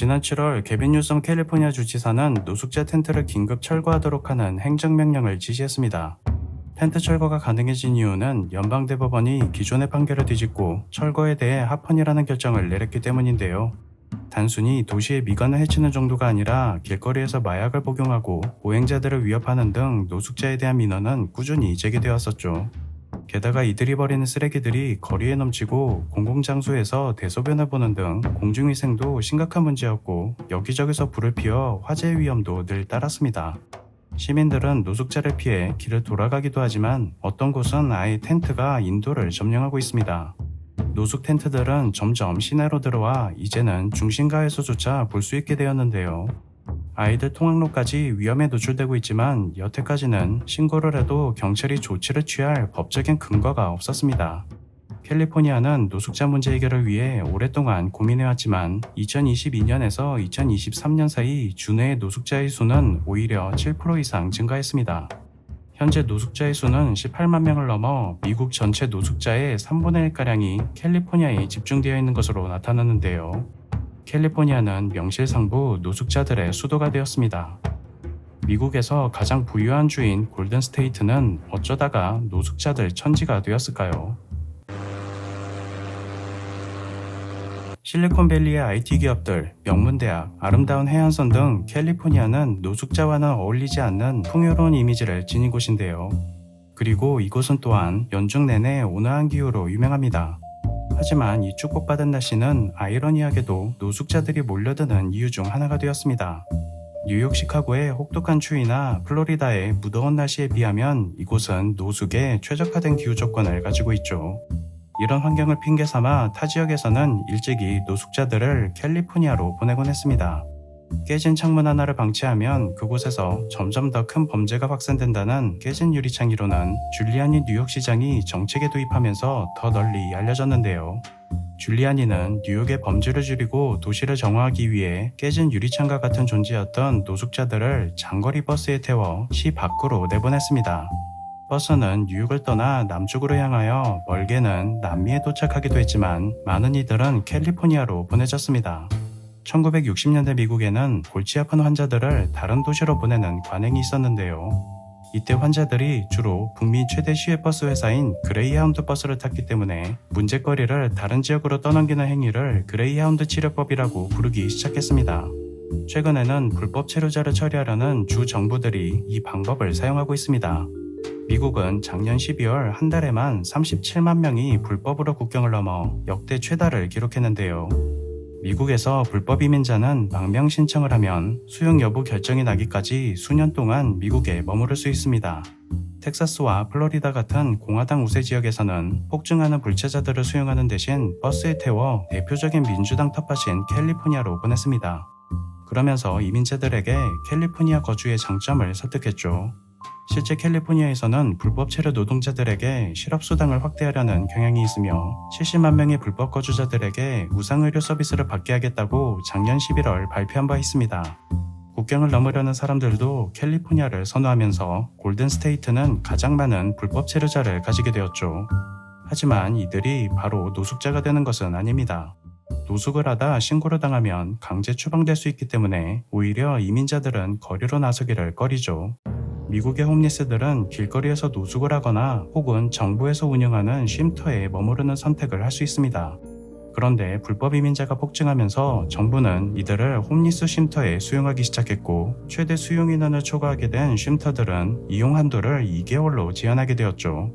지난 7월 개빈 뉴섬 캘리포니아 주지사는 노숙자 텐트를 긴급 철거하도록 하는 행정명령을 지시했습니다. 텐트 철거가 가능해진 이유는 연방대법원이 기존의 판결을 뒤집고 철거에 대해 합헌이라는 결정을 내렸기 때문인데요. 단순히 도시의 미관을 해치는 정도가 아니라 길거리에서 마약을 복용하고 보행자들을 위협하는 등 노숙자에 대한 민원은 꾸준히 제기되었었죠. 게다가 이들이 버리는 쓰레기들이 거리에 넘치고 공공장소에서 대소변을 보는 등 공중위생도 심각한 문제였고 여기저기서 불을 피워 화재 위험도 늘 따랐습니다. 시민들은 노숙자를 피해 길을 돌아가기도 하지만 어떤 곳은 아예 텐트가 인도를 점령하고 있습니다. 노숙 텐트들은 점점 시내로 들어와 이제는 중심가에서조차 볼 수 있게 되었는데요. 아이들 통학로까지 위험에 노출되고 있지만 여태까지는 신고를 해도 경찰이 조치를 취할 법적인 근거가 없었습니다. 캘리포니아는 노숙자 문제 해결을 위해 오랫동안 고민해왔지만 2022년에서 2023년 사이 주내의 노숙자의 수는 오히려 7% 이상 증가했습니다. 현재 노숙자의 수는 18만 명을 넘어 미국 전체 노숙자의 3분의 1가량이 캘리포니아에 집중되어 있는 것으로 나타났는데요. 캘리포니아는 명실상부 노숙자들의 수도가 되었습니다. 미국에서 가장 부유한 주인 골든 스테이트는 어쩌다가 노숙자들 천지가 되었을까요? 실리콘밸리의 IT 기업들, 명문대학, 아름다운 해안선 등 캘리포니아는 노숙자와는 어울리지 않는 풍요로운 이미지를 지닌 곳인데요. 그리고 이곳은 또한 연중 내내 온화한 기후로 유명합니다. 하지만 이 축복받은 날씨는 아이러니하게도 노숙자들이 몰려드는 이유 중 하나가 되었습니다. 뉴욕 시카고의 혹독한 추위나 플로리다의 무더운 날씨에 비하면 이곳은 노숙에 최적화된 기후 조건을 가지고 있죠. 이런 환경을 핑계 삼아 타 지역에서는 일찍이 노숙자들을 캘리포니아로 보내곤 했습니다. 깨진 창문 하나를 방치하면 그곳에서 점점 더 큰 범죄가 확산된다는 깨진 유리창 이론은 줄리아니 뉴욕시장이 정책에 도입하면서 더 널리 알려졌는데요. 줄리아니는 뉴욕의 범죄를 줄이고 도시를 정화하기 위해 깨진 유리창과 같은 존재였던 노숙자들을 장거리 버스에 태워 시 밖으로 내보냈습니다. 버스는 뉴욕을 떠나 남쪽으로 향하여 멀게는 남미에 도착하기도 했지만 많은 이들은 캘리포니아로 보내졌습니다. 1960년대 미국에는 골치 아픈 환자들을 다른 도시로 보내는 관행이 있었는데요. 이때 환자들이 주로 북미 최대 시외버스 회사인 그레이하운드 버스를 탔기 때문에 문제거리를 다른 지역으로 떠넘기는 행위를 그레이하운드 치료법이라고 부르기 시작했습니다. 최근에는 불법 체류자를 처리하려는 주 정부들이 이 방법을 사용하고 있습니다. 미국은 작년 12월 한 달에만 37만 명이 불법으로 국경을 넘어 역대 최다를 기록했는데요. 미국에서 불법 이민자는 망명 신청을 하면 수용 여부 결정이 나기까지 수년 동안 미국에 머무를 수 있습니다. 텍사스와 플로리다 같은 공화당 우세 지역에서는 폭증하는 불체자들을 수용하는 대신 버스에 태워 대표적인 민주당 텃밭인 캘리포니아로 보냈습니다. 그러면서 이민자들에게 캘리포니아 거주의 장점을 설득했죠. 실제 캘리포니아에서는 불법 체류 노동자들에게 실업수당을 확대하려는 경향이 있으며 70만 명의 불법 거주자들에게 무상의료 서비스를 받게 하겠다고 작년 11월 발표한 바 있습니다. 국경을 넘으려는 사람들도 캘리포니아를 선호하면서 골든스테이트는 가장 많은 불법 체류자를 가지게 되었죠. 하지만 이들이 바로 노숙자가 되는 것은 아닙니다. 노숙을 하다 신고를 당하면 강제 추방될 수 있기 때문에 오히려 이민자들은 거리로 나서기를 꺼리죠. 미국의 홈리스들은 길거리에서 노숙을 하거나 혹은 정부에서 운영하는 쉼터에 머무르는 선택을 할 수 있습니다. 그런데 불법 이민자가 폭증하면서 정부는 이들을 홈리스 쉼터에 수용하기 시작했고 최대 수용 인원을 초과하게 된 쉼터들은 이용 한도를 2개월로 제한하게 되었죠.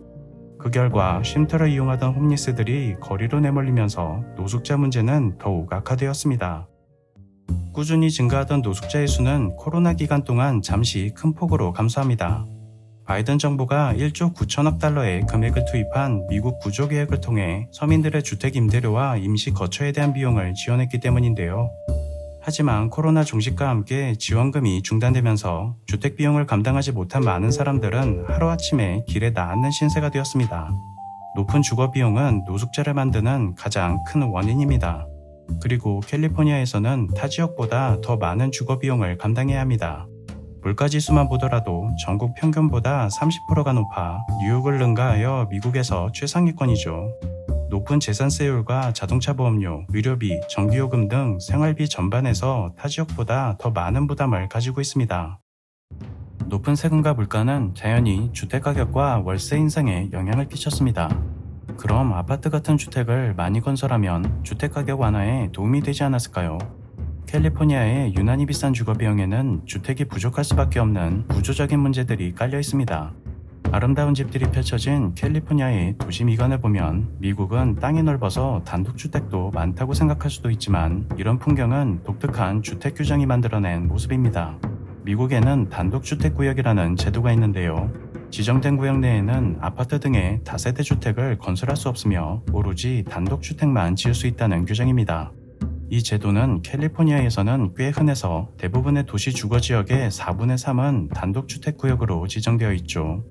그 결과 쉼터를 이용하던 홈리스들이 거리로 내몰리면서 노숙자 문제는 더욱 악화되었습니다. 꾸준히 증가하던 노숙자의 수는 코로나 기간 동안 잠시 큰 폭으로 감소합니다. 바이든 정부가 1조 9천억 달러의 금액을 투입한 미국 구조 계획을 통해 서민들의 주택 임대료와 임시 거처에 대한 비용을 지원했기 때문인데요. 하지만 코로나 종식과 함께 지원금이 중단되면서 주택 비용을 감당하지 못한 많은 사람들은 하루아침에 길에 나앉는 신세가 되었습니다. 높은 주거 비용은 노숙자를 만드는 가장 큰 원인입니다. 그리고 캘리포니아에서는 타 지역보다 더 많은 주거 비용을 감당해야 합니다. 물가 지수만 보더라도 전국 평균보다 30%가 높아 뉴욕을 능가하여 미국에서 최상위권이죠. 높은 재산세율과 자동차 보험료, 의료비, 전기요금 등 생활비 전반에서 타 지역보다 더 많은 부담을 가지고 있습니다. 높은 세금과 물가는 자연히 주택 가격과 월세 인상에 영향을 끼쳤습니다. 그럼 아파트 같은 주택을 많이 건설하면 주택 가격 완화에 도움이 되지 않았을까요? 캘리포니아의 유난히 비싼 주거 비용에는 주택이 부족할 수밖에 없는 구조적인 문제들이 깔려 있습니다. 아름다운 집들이 펼쳐진 캘리포니아의 도시 미관을 보면 미국은 땅이 넓어서 단독주택도 많다고 생각할 수도 있지만 이런 풍경은 독특한 주택 규정이 만들어낸 모습입니다. 미국에는 단독주택구역이라는 제도가 있는데요. 지정된 구역 내에는 아파트 등의 다세대 주택을 건설할 수 없으며 오로지 단독주택만 지을 수 있다는 규정입니다. 이 제도는 캘리포니아에서는 꽤 흔해서 대부분의 도시 주거 지역의 4분의 3은 단독주택 구역으로 지정되어 있죠.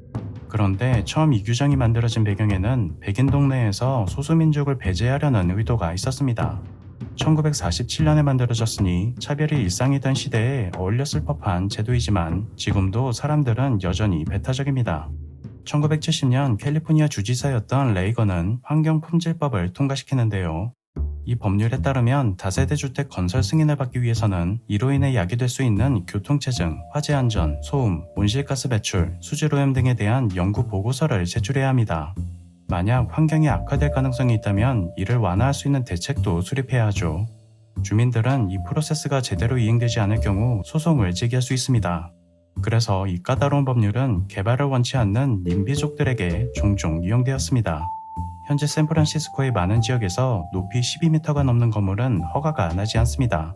그런데 처음 이 규정이 만들어진 배경에는 백인 동네에서 소수민족을 배제하려는 의도가 있었습니다. 1947년에 만들어졌으니 차별이 일상이던 시대에 어울렸을 법한 제도이지만 지금도 사람들은 여전히 배타적입니다. 1970년 캘리포니아 주지사였던 레이건은 환경품질법을 통과시키는데요. 이 법률에 따르면 다세대 주택 건설 승인을 받기 위해서는 이로 인해 야기될 수 있는 교통체증, 화재 안전, 소음, 온실가스 배출, 수질 오염 등에 대한 연구 보고서를 제출해야 합니다. 만약 환경이 악화될 가능성이 있다면 이를 완화할 수 있는 대책도 수립해야 하죠. 주민들은 이 프로세스가 제대로 이행되지 않을 경우 소송을 제기할 수 있습니다. 그래서 이 까다로운 법률은 개발을 원치 않는 민비족들에게 종종 이용되었습니다. 현재 샌프란시스코의 많은 지역에서 높이 12m가 넘는 건물은 허가가 나지 않습니다.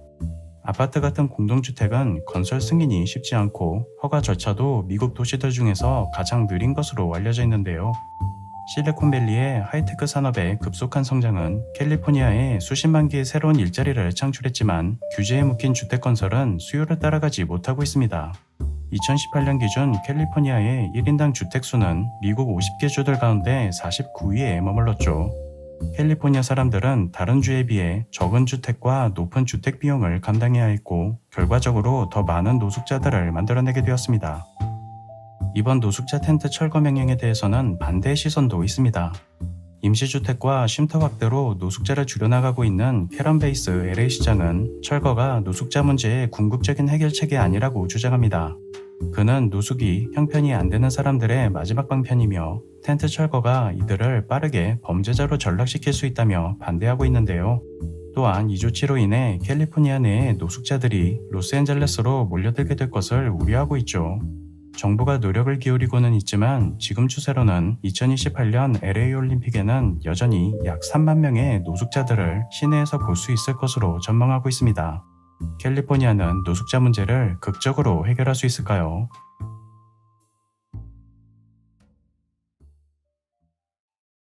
아파트 같은 공동주택은 건설 승인이 쉽지 않고 허가 절차도 미국 도시들 중에서 가장 느린 것으로 알려져 있는데요. 실리콘밸리의 하이테크 산업의 급속한 성장은 캘리포니아에 수십만 개의 새로운 일자리를 창출했지만 규제에 묶인 주택 건설은 수요를 따라가지 못하고 있습니다. 2018년 기준 캘리포니아의 1인당 주택수는 미국 50개 주들 가운데 49위에 머물렀죠. 캘리포니아 사람들은 다른 주에 비해 적은 주택과 높은 주택 비용을 감당해야 했고 결과적으로 더 많은 노숙자들을 만들어내게 되었습니다. 이번 노숙자 텐트 철거 명령에 대해서는 반대의 시선도 있습니다. 임시주택과 쉼터 확대로 노숙자를 줄여나가고 있는 캐런베이스 LA 시장은 철거가 노숙자 문제의 궁극적인 해결책이 아니라고 주장합니다. 그는 노숙이 형편이 안 되는 사람들의 마지막 방편이며 텐트 철거가 이들을 빠르게 범죄자로 전락시킬 수 있다며 반대하고 있는데요. 또한 이 조치로 인해 캘리포니아 내의 노숙자들이 로스앤젤레스로 몰려들게 될 것을 우려하고 있죠. 정부가 노력을 기울이고는 있지만 지금 추세로는 2028년 LA 올림픽에는 여전히 약 3만 명의 노숙자들을 시내에서 볼 수 있을 것으로 전망하고 있습니다. 캘리포니아는 노숙자 문제를 극적으로 해결할 수 있을까요?